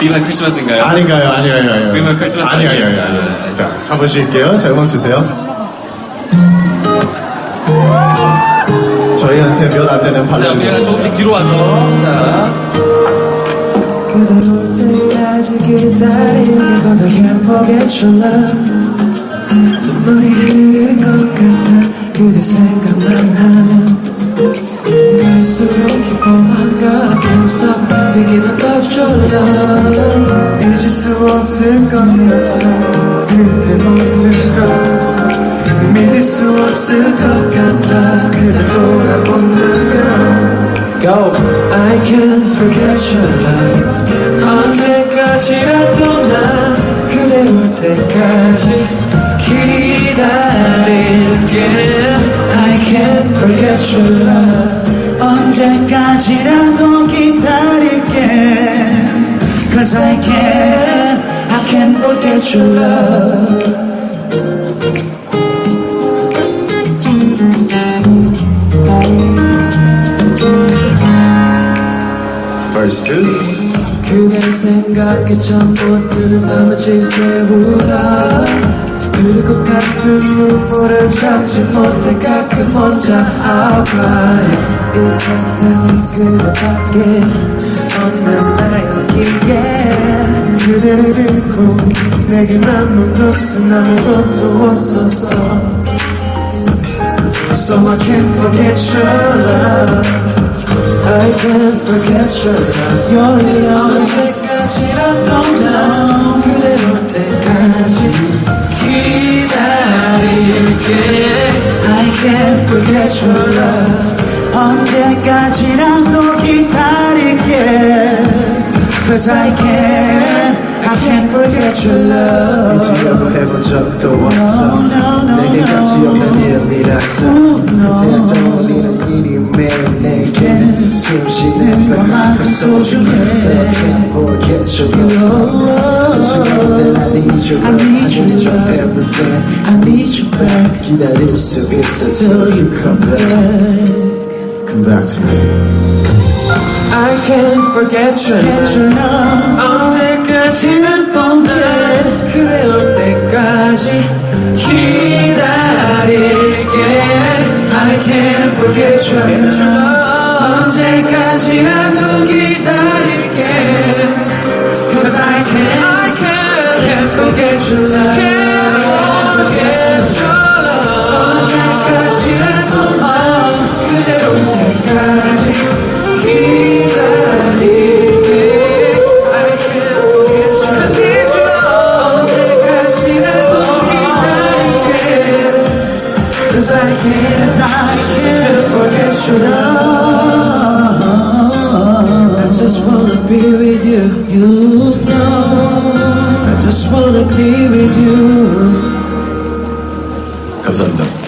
비만 크리스마스인가요? 아닌가요? 아니요, 아니요, 아니요. 그러면 크리스마스 아니요, 아니요, 아니요. 아니요. 자, 가보실게요. 자, 음악 주세요. 저희한테 몇 안 되는 자, 우리가 발라드. 조금씩 뒤로 와서 자 그대 올 때까지 기다릴게 Cause I can't forget your love 눈물이 흐를 것 같아 그대 생각만 하면 갈수록 깊어만 가 I can't stop thinking about your love 잊을 수 없을 것 같아 그대 모든 걸 믿을 수 없을 것 같아 그대 돌아보는 걸 Go. I can't forget your love. Cause I can't, I can't forget your love. Verse 2. 그대 생각에 전부 드는 밤을 지새우라 흐를 것 같은 눈물을 참지 못해 가끔 혼자 I'll cry 이 세상은 그대밖에 없는 나였기에 그대를 잃고 내겐 남은 것은 아무것도 없었어 So I can't forget your love I can't forget your love Your love 언제까지라도 난 그대 올 때까지 기다릴게 I can't forget your love Cause I can't I can't forget your love 잊으려고 해본 적도 없어 No, no, no, 내게 가치 no. 없는 일이라서 그냥 떠올리는 일이 매일 내게 숨 쉬는 것만큼 소중해서 Can't forget your love Cause you know that I need your I love need your your love. everything I need you back 기다릴 수 있어 till you come back Come back to me I can't forget your love 언제까지는 forget 그대 올 때까지 기다릴게 I can't forget your love 언제까지라도 기다릴게 Cause I can't I can't, can't forget your love Cause I can't, cause I can't forget your love I just wanna be with you You know I just wanna be with you 감사합니다